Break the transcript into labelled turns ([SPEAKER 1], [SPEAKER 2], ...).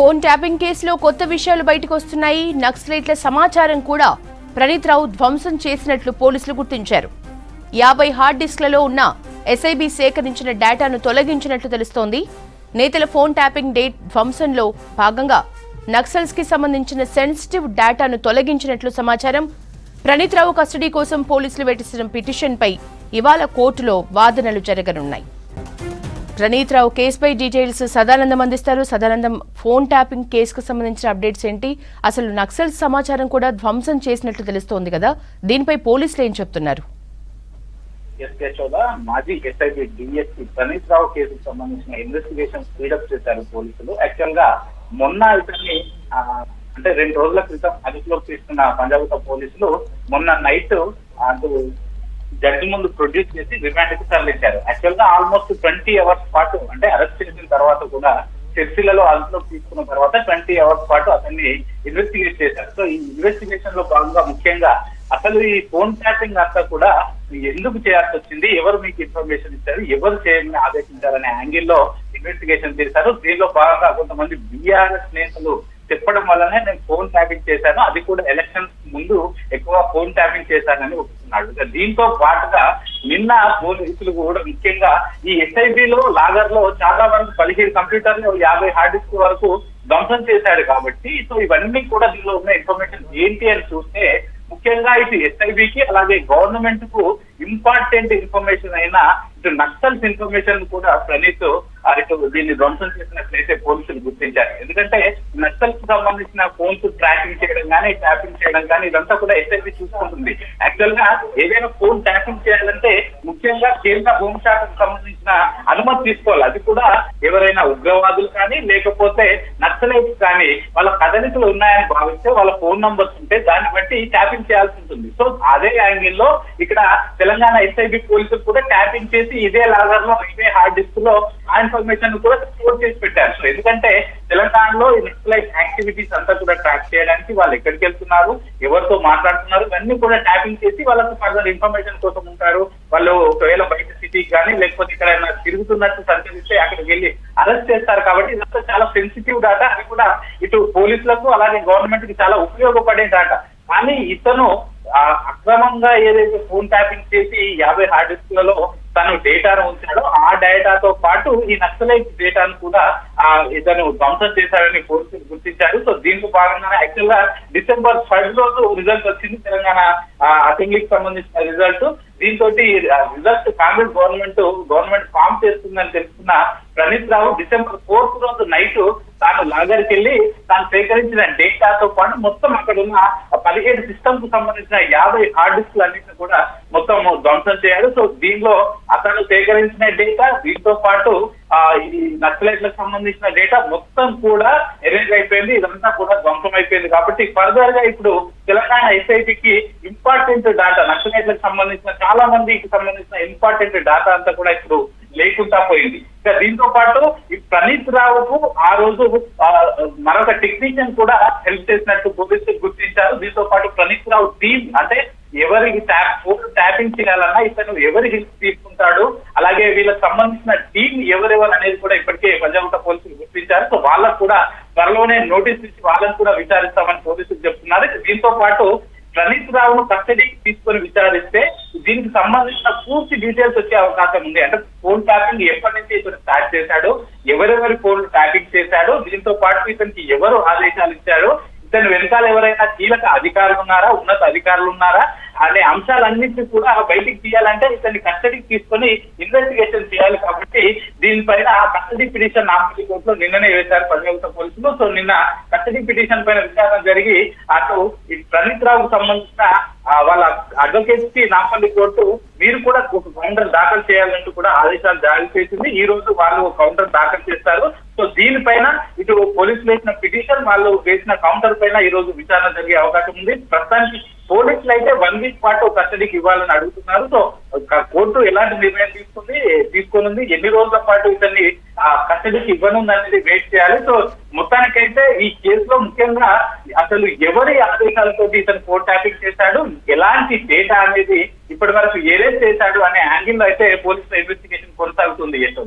[SPEAKER 1] Phone tapping కేసులో కొత్త విషయాలు బయటకు వస్తున్నాయి. నక్సలైట్ల సమాచారం కూడా ప్రణీత్ రావు ధ్వంసం చేసినట్లు పోలీసులు గుర్తించారు. యాభై హార్డ్ డిస్క్లలో ఉన్న ఎస్ఐబి సేకరించిన డేటాను తొలగించినట్లు తెలుస్తోంది. నేతల ఫోన్ ట్యాపింగ్ డేట్ ధ్వంసంలో భాగంగా నక్సల్స్కి సంబంధించిన సెన్సిటివ్ డేటాను తొలగించినట్లు సమాచారం. ప్రణీత్ రావు కస్టడీ కోసం పోలీసులు పెట్టించిన పిటిషన్పై ఇవాళ కోర్టులో వాదనలు జరగనున్నాయి. ప్రణీత్ రావు కేసుపై డీటెయిల్స్ సదానందం అందిస్తారు. సదానందం ఫోన్ ట్యాపింగ్ కేసుకు సంబంధించిన అప్డేట్స్ ఏంటి? అసలు నక్సల్ సమాచారం కూడా ధ్వంసం చేసినట్లు తెలుస్తోంది కదా? దీనిపై పోలీసులు ఏం చెప్తున్నారు?
[SPEAKER 2] ఎస్ యశోద మాజీ ఎస్ఐబి డిఎస్పీ ప్రణీత్ రావు కేసుకు సంబంధించిన ఇన్వెస్టిగేషన్ స్పీడప్ చేశారు పోలీసులు. యాక్చువల్గా మొన్న ఇతన్ని అంటే రెండు రోజుల క్రితం అదుపులోకి తీసుకున్న పంజాబ్ పోలీసులు మొన్న నైట్ అటు జడ్జి ముందు ప్రొడ్యూస్ చేసి రిమాండ్కి తరలించారు. యాక్చువల్గా ఆల్మోస్ట్ ట్వంటీ అవర్స్ పాటు అంటే అరెస్ట్ చేసిన తర్వాత కూడా చర్చిలలో అదుపులోకి తీసుకున్న తర్వాత ట్వంటీ అవర్స్ పాటు అతన్ని ఇన్వెస్టిగేట్ చేశారు. సో ఈ ఇన్వెస్టిగేషన్లో భాగంగా ముఖ్యంగా అసలు ఈ ఫోన్ ట్యాపింగ్ అంతా కూడా ఎందుకు చేయాల్సి వచ్చింది? ఎవరు మీకు ఇన్ఫర్మేషన్ ఇచ్చారు? ఎవరు చేయని ఆదేశించారనే యాంగిల్లో ఇన్వెస్టిగేషన్ చేశారు. దీనిలో భాగంగా కొంతమంది బీఆర్ఎస్ నేతలు చెప్పడం వల్లనే నేను ఫోన్ ట్యాపింగ్ చేశాను. అది కూడా ఎలక్షన్స్ ముందు ఎక్కువ ఫోన్ ట్యాపింగ్ చేశానని ఒప్పుకున్నాడు. దీంతో పాటుగా నిన్న పోలీసులు కూడా ముఖ్యంగా ఈ ఎస్ఐబి లో లాగర్లో చాలా వరకు పదిహేను కంప్యూటర్లు యాభై హార్డ్ డిస్క్ వరకు ధ్వంసం చేశాడు కాబట్టి సో ఇవన్నీ కూడా దీనిలో ఉన్న ఇన్ఫర్మేషన్ ఏంటి అని చూస్తే ముఖ్యంగా ఇటు ఎస్ఐబికి అలాగే గవర్నమెంట్కు ఇంపార్టెంట్ ఇన్ఫర్మేషన్ అయినా ఇటు నక్సల్స్ ఇన్ఫర్మేషన్ కూడా ప్రణీత్ ఆ దీన్ని ధ్వంసం చేసినట్లయితే పోలీసులు గుర్తించారు. ఎందుకంటే నక్సల్స్కు సంబంధించిన ఫోన్స్ ట్రాకింగ్ చేయడం కానీ ట్యాపింగ్ చేయడం కానీ ఇదంతా కూడా ఎస్ఐబి చూసుకుంటుంది. యాక్చువల్గా ఏదైనా ఫోన్ ట్యాపింగ్ చేయాలంటే ముఖ్యంగా కేంద్ర హోంశాఖకు సంబంధించిన అనుమతి తీసుకోవాలి. అది కూడా ఎవరైనా ఉగ్రవాదులు కానీ లేకపోతే నక్సలైట్స్ కానీ వాళ్ళ కదలికలు ఉన్నాయని భావిస్తే వాళ్ళ ఫోన్ నంబర్స్ ఉంటే దాన్ని బట్టి ట్యాపింగ్ చేయాల్సి ఉంటుంది. సో అదే యాంగిల్లో ఇక్కడ తెలంగాణ ఎస్ఐబి పోలీసులు కూడా ట్యాపింగ్ చేసి ఇదే లాగర్లో ఇదే హార్డ్ డిస్క్లో ఆ ఇన్ఫర్మేషన్ కూడా స్టోర్ చేసి పెట్టారు. సో ఎందుకంటే తెలంగాణలో ఈ నక్సలైట్ యాక్టివిటీస్ అంతా కూడా ట్రాక్ చేయడానికి వాళ్ళు ఎక్కడికి వెళ్తున్నారు ఎవరితో మాట్లాడుతున్నారు ఇవన్నీ కూడా ట్యాపింగ్ చేసి వాళ్ళకు ఫర్దర్ ఇన్ఫర్మేషన్ కోసం ఉంటారు. వాళ్ళు ఒకవేళ బయట సిటీకి కానీ లేకపోతే ఇక్కడ తిరుగుతున్నట్టు సంచరిస్తే అక్కడికి వెళ్ళి అరెస్ట్ చేస్తారు కాబట్టి ఇదంతా చాలా సెన్సిటివ్ డాటా అది కూడా ఇటు పోలీసులకు అలాగే గవర్నమెంట్కి చాలా ఉపయోగపడే డాటా కానీ ఇతను అక్రమంగా ఏదైతే ఫోన్ ట్యాపింగ్ చేసి యాభై హార్డ్ డిస్క్లలో తను డేటాను ఉంచాడో ఆ డేటాతో పాటు ఈ నక్సలైట్ డేటాను కూడా ఆ ఇతను ధ్వంసం చేశాడని పోలీసులు గుర్తించారు. సో దీంతో భాగంగానే యాక్చువల్గా డిసెంబర్ ఫస్ట్ రోజు రిజల్ట్ వచ్చింది. తెలంగాణ ఆ, అసెంబ్లీకి సంబంధించిన రిజల్ట్ దీంతో result Congress government government form చేస్తుందని తెలుసుకున్న ప్రణీత్ రావు డిసెంబర్ ఫోర్త్ రోజు నైట్ తాను లాగర్కి వెళ్ళి తాను సేకరించిన డేటాతో పాటు మొత్తం అక్కడ ఉన్న పదిహేడు సిస్టమ్కు సంబంధించిన యాభై హార్డ్ డిస్క్లు అన్నింటిని కూడా మొత్తం ధ్వంసం చేయాలి సో దీనిలో అతను సేకరించిన డేటా దీంతో పాటు ఆ ఈ నక్సలైట్లకు సంబంధించిన డేటా మొత్తం కూడా ఎరేంజ్ అయిపోయింది. ఇదంతా కూడా ధ్వంసం అయిపోయింది కాబట్టి ఫర్దర్గా ఇప్పుడు తెలంగాణ ఎస్ఐటికి ఇంపార్టెంట్ డాటా నక్సలైట్లకు సంబంధించిన చాలా మందికి సంబంధించిన ఇంపార్టెంట్ డాటా అంతా కూడా ఇప్పుడు లేకుండా పోయింది. ఇక దీంతో పాటు ఈ ప్రణీత్ రావుకు ఆ రోజు ఆ, మరొక టెక్నీషియన్ కూడా హెల్ప్ చేసినట్టు పోలీసులు గుర్తించారు. దీంతో పాటు ప్రణీత్ రావు టీం అంటే ఎవరికి ట్యాప్ ఫోన్ ట్యాపింగ్ చేయాలన్నా ఇతను ఎవరి హెల్ప్ తీసుకుంటాడు అలాగే వీళ్ళకి సంబంధించిన టీం ఎవరెవరు అనేది కూడా ఇప్పటికే పంజాగుట్ట పోలీసులు గుర్తించారు. సో వాళ్ళకు కూడా త్వరలోనే నోటీస్ ఇచ్చి వాళ్ళని కూడా విచారిస్తామని పోలీసులు చెప్తున్నారు. దీంతో పాటు ప్రణీత్ రావును కస్టడీకి తీసుకొని విచారిస్తే దీనికి సంబంధించిన పూర్తి డీటెయిల్స్ వచ్చే అవకాశం ఉంది. అంటే ఫోన్ ట్యాపింగ్ ఎప్పటి నుంచి ఇతను స్టార్ట్ చేశాడు ఎవరెవరి ఫోన్ ట్యాపింగ్ చేశాడు దీంతో పాటు ఇతనికి ఎవరు ఆదేశాలు ఇచ్చాడు ఇతను వెనకాల ఎవరైనా కీలక అధికారులు ఉన్నారా ఉన్నత అధికారులు ఉన్నారా అనే అంశాలన్నింటినీ కూడా బయటికి తీయాలంటే ఇతన్ని కస్టడీకి తీసుకొని ఇన్వెస్టిగేషన్ చేయాలి కాబట్టి దీనిపైన కస్టడీ పిటిషన్ నాంపల్లి కోర్టులో నిన్ననే వేశారు పంజాగుట్ట పోలీసులు. సో నిన్న కస్టడీ పిటిషన్ పైన విచారణ జరిగి అటు ప్రణీత్ రావుకు సంబంధించిన వాళ్ళ అడ్వకేట్కి నాంపల్లి కోర్టు మీరు కూడా ఒక కౌంటర్ దాఖలు చేయాలంటూ కూడా ఆదేశాలు జారీ చేసింది. ఈ రోజు వాళ్ళు ఒక కౌంటర్ దాఖలు చేస్తారు. సో దీనిపైన పోలీసులు వేసిన పిటిషన్ వాళ్ళు వేసిన కౌంటర్ పైన ఈ రోజు విచారణ జరిగే అవకాశం ఉంది. ప్రస్తుతానికి పోలీసులు అయితే వన్ వీక్ పాటు కస్టడీకి ఇవ్వాలని అడుగుతున్నారు. సో కోర్టు ఎలాంటి నిర్ణయం తీసుకుంది తీసుకోనుంది ఎన్ని రోజుల పాటు ఇతన్ని ఆ, కస్టడీకి ఇవ్వనుంది అనేది వెయిట్ చేయాలి. సో మొత్తానికైతే ఈ కేసులో ముఖ్యంగా అసలు ఎవరి ఆదేశాలతో ఇతను కోర్టు ట్యాపింగ్ చేశాడు ఎలాంటి డేటా అనేది ఇప్పటి వరకు ఏరేజ్ చేశాడు అనే యాంగిల్లో అయితే పోలీసుల ఇన్వెస్టిగేషన్ కొనసాగుతుంది ఏంటో